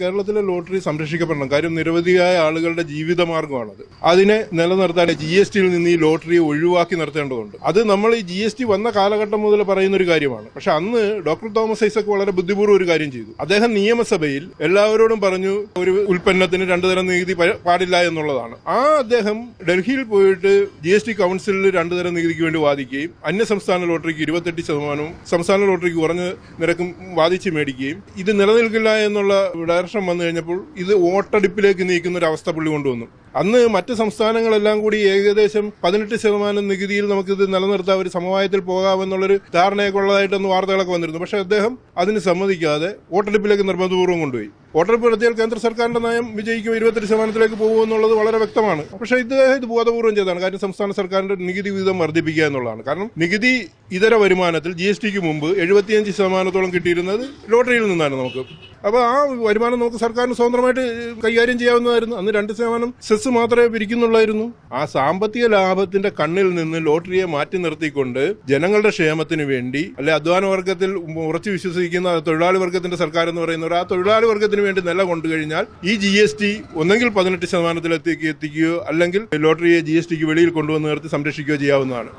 കേരളത്തിലെ ലോട്ടറി സംരക്ഷിക്കപ്പെടണം. കാര്യം നിരവധിയായ ആളുകളുടെ ജീവിത മാർഗമാണത് അതിനെ നിലനിർത്താൻ ജി എസ് ടിയിൽ നിന്ന് ഈ ലോട്ടറി ഒഴിവാക്കി നിർത്തേണ്ടതുണ്ട്. അത് നമ്മൾ ഈ ജി എസ് ടി വന്ന കാലഘട്ടം മുതൽ പറയുന്ന ഒരു കാര്യമാണ്. പക്ഷെ അന്ന് ഡോക്ടർ തോമസ് ഐസക് വളരെ ബുദ്ധിപൂർവം ഒരു കാര്യം ചെയ്തു. അദ്ദേഹം നിയമസഭയിൽ എല്ലാവരോടും പറഞ്ഞു ഒരു ഉൽപ്പന്നത്തിന് രണ്ടു തരം നികുതി പാടില്ല എന്നുള്ളതാണ്. ആ അദ്ദേഹം ഡൽഹിയിൽ പോയിട്ട് ജി എസ് ടി കൗൺസിലിൽ രണ്ടു തരം നികുതിക്ക് വേണ്ടി വാദിക്കുകയും അന്യ സംസ്ഥാന ലോട്ടറിക്ക് ഇരുപത്തെട്ട് ശതമാനവും സംസ്ഥാന ലോട്ടറിക്ക് കുറഞ്ഞ നിരക്കും വാദിച്ച് മേടിക്കുകയും ഇത് നിലനിൽക്കില്ല എന്നുള്ള ഡയറക്ഷൻ വന്നു കഴിഞ്ഞപ്പോൾ ഇത് വോട്ടെടുപ്പിലേക്ക് നീക്കുന്ന ഒരു അവസ്ഥ പുള്ളി കൊണ്ടുവന്നു. അന്ന് മറ്റ് സംസ്ഥാനങ്ങളെല്ലാം കൂടി ഏകദേശം പതിനെട്ട് ശതമാനം നികുതിയിൽ നമുക്കിത് നിലനിർത്താൻ ഒരു സമവായത്തിൽ പോകാമെന്നുള്ളൊരു ധാരണയൊക്കെ ഉള്ളതായിട്ടൊന്ന് വാർത്തകളൊക്കെ വന്നിരുന്നു. പക്ഷേ അദ്ദേഹം അതിന് സമ്മതിക്കാതെ വോട്ടെടുപ്പിലേക്ക് നിർബന്ധപൂർവം കൊണ്ടുപോയി. വോട്ടെടുപ്പ് നടത്തിയാൽ കേന്ദ്ര സർക്കാരിന്റെ നയം വിജയിക്കും ഇരുപത്തെട്ട് ശതമാനത്തിലേക്ക് പോകുമെന്നുള്ളത് വളരെ വ്യക്തമാണ്. പക്ഷെ ഇത് ഇത് ബോധപൂർവം ചെയ്തതാണ്. കാരണം സംസ്ഥാന സർക്കാരിന്റെ നികുതി വിഹിതം വർദ്ധിപ്പിക്കുക എന്നുള്ളതാണ്. കാരണം നികുതി ഇതര വരുമാനത്തിൽ ജി എസ് ടിക്ക് മുമ്പ് എഴുപത്തിയഞ്ച് ശതമാനത്തോളം കിട്ടിയിരുന്നത് ലോട്ടറിയിൽ നിന്നാണ് നമുക്ക്. അപ്പോൾ ആ വരുമാനം നമുക്ക് സർക്കാരിന് സ്വതന്ത്രമായിട്ട് കൈകാര്യം ചെയ്യാവുന്നതായിരുന്നു. അന്ന് രണ്ട് ശതമാനം സെസ് മാത്രമേ പിരിക്കുന്നുള്ളായിരുന്നു. ആ സാമ്പത്തിക ലാഭത്തിന്റെ കണ്ണിൽ നിന്ന് ലോട്ടറിയെ മാറ്റി നിർത്തിക്കൊണ്ട് ജനങ്ങളുടെ ക്ഷേമത്തിന് വേണ്ടി അല്ലെ അധ്വാന വർഗത്തിൽ ഉറച്ചു വിശ്വസിക്കുന്ന തൊഴിലാളി വർഗത്തിന്റെ സർക്കാർ എന്ന് പറയുന്നവർ ആ തൊഴിലാളി വർഗത്തിന് വേണ്ടി നില കൊണ്ടുകഴിഞ്ഞാൽ ഈ ജി എസ് ടി ഒന്നെങ്കിൽ പതിനെട്ട് ശതമാനത്തിലെത്തി എത്തിക്കുകയോ അല്ലെങ്കിൽ ലോട്ടറിയെ ജി എസ് ടിക്ക് വെളിയിൽ കൊണ്ടുവന്ന് നിർത്തി സംരക്ഷിക്കുകയോ ചെയ്യാവുന്നതാണ്.